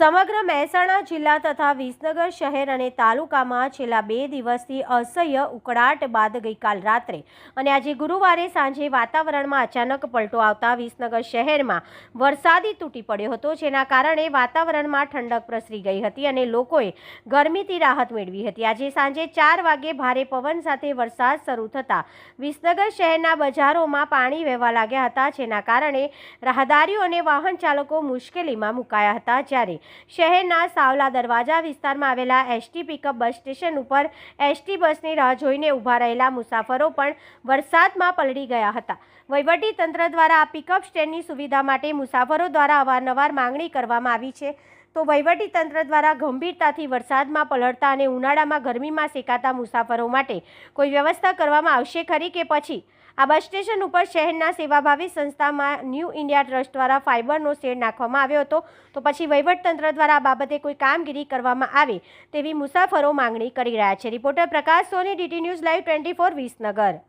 સમગ્ર મહેસાણા જિલ્લા તથા વિસનગર શહેર અને તાલુકામાં છેલ્લા બે દિવસથી અસહ્ય ઉકળાટ બાદ ગઈકાલ રાત્રે અને આજે ગુરુવારે સાંજે વાતાવરણમાં અચાનક પલટો આવતા વિસનગર શહેરમાં વરસાદી તૂટી પડ્યો હતો, જેના કારણે વાતાવરણમાં ઠંડક પ્રસરી ગઈ હતી અને લોકોએ ગરમીથી રાહત મેળવી હતી. આજે સાંજે ચાર વાગે ભારે પવન સાથે વરસાદ શરૂ થતાં વિસનગર શહેરના બજારોમાં પાણી વહેવા લાગ્યા હતા, જેના કારણે રાહદારીઓ અને વાહન ચાલકો મુશ્કેલીમાં મુકાયા હતા. જ્યારે શહેરના સાવલા દરવાજા વિસ્તારમાં આવેલા એસટી પિકઅપ બસ સ્ટેશન ઉપર એસટી બસની રાહ જોઈને ઊભા રહેલા મુસાફરો પણ વરસાદમાં પલળી ગયા હતા. વહીવટી તંત્ર દ્વારા આ પિકઅપ સ્ટેન્ડની સુવિધા માટે મુસાફરો દ્વારા અવારનવાર માંગણી કરવામાં આવી છે. તો તંત્ર દ્વારા ગંભીરતાથી વરસાદમાં પલળતા અને ઉનાળામાં ગરમીમાં શેકાતા મુસાફરો માટે કોઈ વ્યવસ્થા કરવામાં આવશે ખરી કે પછી? આ બસ સ્ટેશન ઉપર શહેરના સેવાભાવી સંસ્થામાં ન્યૂ ઇન્ડિયા ટ્રસ્ટ દ્વારા ફાઇબરનો શેડ નાખવામાં આવ્યો હતો. તો પછી વહીવટતંત્ર દ્વારા આ બાબતે કોઈ કામગીરી કરવામાં આવે તેવી મુસાફરો માંગણી કરી રહ્યા છે. Reporter Prakash Soni, DT news live twenty four Visnagar.